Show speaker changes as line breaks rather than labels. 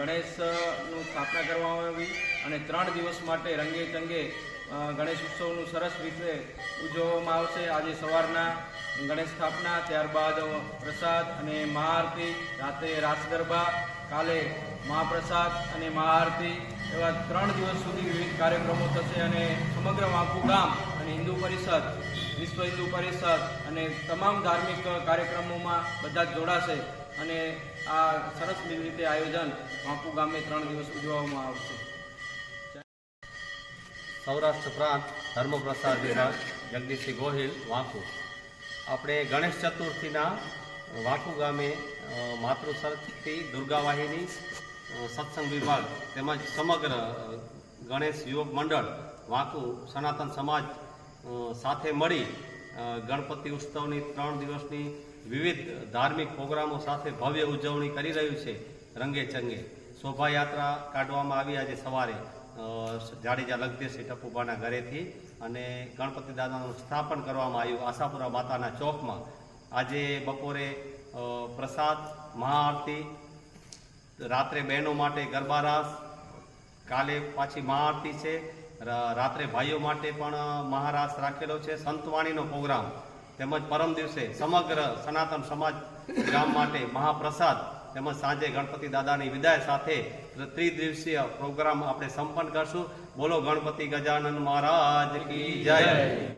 ગણેશનું સ્થાપના કરવામાં આવી અને ત્રણ દિવસ માટે રંગે ચંગે ગણેશ ઉત્સવનું સરસ રીતે ઉજવવામાં આવશે. આજે સવારના ગણેશ સ્થાપના, ત્યારબાદ પ્રસાદ અને મહાઆરતી રાત્રે રાસ ગરબા, કાલે મહાપ્રસાદ અને મહાઆરતી એવા ત્રણ દિવસ સુધી વિવિધ કાર્યક્રમો થશે અને સમગ્ર વાંકુ ગામ હિન્દુ પરિષદ, વિશ્વ હિન્દુ પરિષદ અને તમામ ધાર્મિક કાર્યક્રમોમાં બધા જ જોડાશે અને આ સરસ રીતે આયોજન વાંકુ ગામે ત્રણ દિવસ ઉજવવામાં આવશે.
સૌરાષ્ટ્ર પ્રાંત ધર્મ પ્રસાર વિભાગ જગદીશસિંહ ગોહિલ, વાંકુ. આપણે ગણેશ ચતુર્થીના વાંકુ ગામે માતૃશક્તિ દુર્ગા વાહિની સત્સંગ વિભાગ તેમજ સમગ્ર ગણેશ યુવક મંડળ, વાંકુ સનાતન સમાજ સાથે મળી ગણપતિ ઉત્સવની ત્રણ દિવસની વિવિધ ધાર્મિક પ્રોગ્રામો સાથે ભવ્ય ઉજવણી કરી રહ્યું છે, રંગે ચંગે. શોભાયાત્રા કાઢવામાં આવી આજે સવારે જાડેજા લગદેશી ટપુબાના ઘરેથી અને ગણપતિ દાદાનું સ્થાપન કરવામાં આવ્યું આશાપુરા માતાના ચોકમાં. આજે બપોરે પ્રસાદ, મહાઆરતી, રાત્રે બહેનો માટે ગરબા રાસ, કાલે પાછી મહાઆરતી છે રાત્રે ભાઈઓ માટે પણ મહારાસ રાખેલો છે સંતવાણીનો પ્રોગ્રામ. તેમજ પરમ દિવસે સમગ્ર સનાતન સમાજ ગામ માટે મહાપ્રસાદ, તેમજ સાંજે ગણપતિ દાદાની વિદાય સાથે ત્રિદિવસીય પ્રોગ્રામ આપણે સંપન્ન કરશું. બોલો ગણપતિ ગજાનન મહારાજ જય.